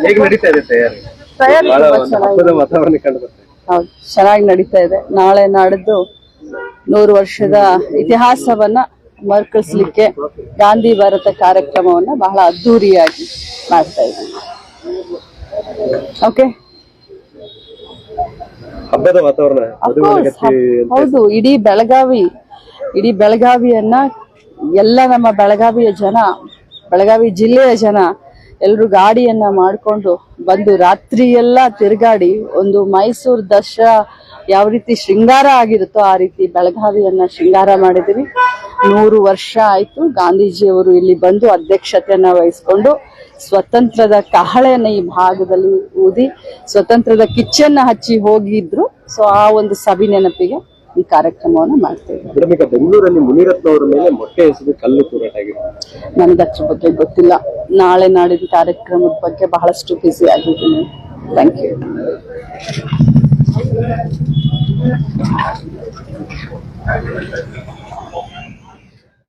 ಹೇಗೆ ನಡೀತಾ ಇದೆ ತಯಾರಿ? ತಯಾರಿ ಬಹಳ ಒಂದು ಹಬ್ಬದ ವಾತಾವರಣ ಕಂಡು ಬರ್ತಾ ಹೌದು ಚೆನ್ನಾಗಿ ನಡೀತಾ ಇದೆ. ನಾಳೆ ನಾಡಿದ್ದು ನೂರು ವರ್ಷದ ಇತಿಹಾಸವನ್ನ ಮರುಕಳಿಸ್ಲಿಕ್ಕೆ ಗಾಂಧಿ ಭಾರತ ಕಾರ್ಯಕ್ರಮವನ್ನ ಬಹಳ ಅದ್ದೂರಿಯಾಗಿ ಮಾಡ್ತಾ ಇದ್ದೀವಿ ಓಕೆ ಹಬ್ಬದ ವಾತಾವರಣ ಹೌದು ಇಡೀ ಬೆಳಗಾವಿ ಇಡೀ ಬೆಳಗಾವಿಯನ್ನ ಎಲ್ಲ ನಮ್ಮ ಬೆಳಗಾವಿಯ ಜನ ಬೆಳಗಾವಿ ಜಿಲ್ಲೆಯ ಜನ ಎಲ್ಲರೂ ಗಾಡಿಯನ್ನ ಮಾಡಿಕೊಂಡು ಬಂದು ರಾತ್ರಿ ಎಲ್ಲ ತಿರುಗಾಡಿ ಒಂದು ಮೈಸೂರು ದಸರಾ ಯಾವ ರೀತಿ ಶೃಂಗಾರ ಆಗಿರುತ್ತೋ ಆ ರೀತಿ ಬೆಳಗಾವಿಯನ್ನ ಶೃಂಗಾರ ಮಾಡಿದಿವಿ ನೂರು ವರ್ಷ ಆಯ್ತು ಗಾಂಧೀಜಿಯವರು ಇಲ್ಲಿ ಬಂದು ಅಧ್ಯಕ್ಷತೆಯನ್ನ ವಹಿಸ್ಕೊಂಡು ಸ್ವತಂತ್ರದ ಕಹಳೆಯನ್ನ ಈ ಭಾಗದಲ್ಲಿ ಊದಿ ಸ್ವತಂತ್ರದ ಕಿಚ್ಚನ್ನ ಹಚ್ಚಿ ಹೋಗಿದ್ರು. ಸೊ ಆ ಒಂದು ಸವಿ ನೆನಪಿಗೆ ಈ ಕಾರ್ಯಕ್ರಮವನ್ನು ಮಾಡ್ತೇವೆ ಮೇಡಮ್ ಈಗ ಬೆಂಗಳೂರಲ್ಲಿ ಮುನಿರತ್ನ ಅವರ ಮೇಲೆ ಮೊಟ್ಟೆ ಎಸೆದು ಕಲ್ಲು ತೂರಾಟ ಆಗಿದೆ. ನನಗೆ ಅದ್ರ ಬಗ್ಗೆ ಗೊತ್ತಿಲ್ಲ. ನಾಳೆ ನಾಡಿನ ಕಾರ್ಯಕ್ರಮದ ಬಗ್ಗೆ ಬಹಳಷ್ಟು ಬ್ಯುಸಿ ಆಗಿದ್ದೀನಿ. Thank you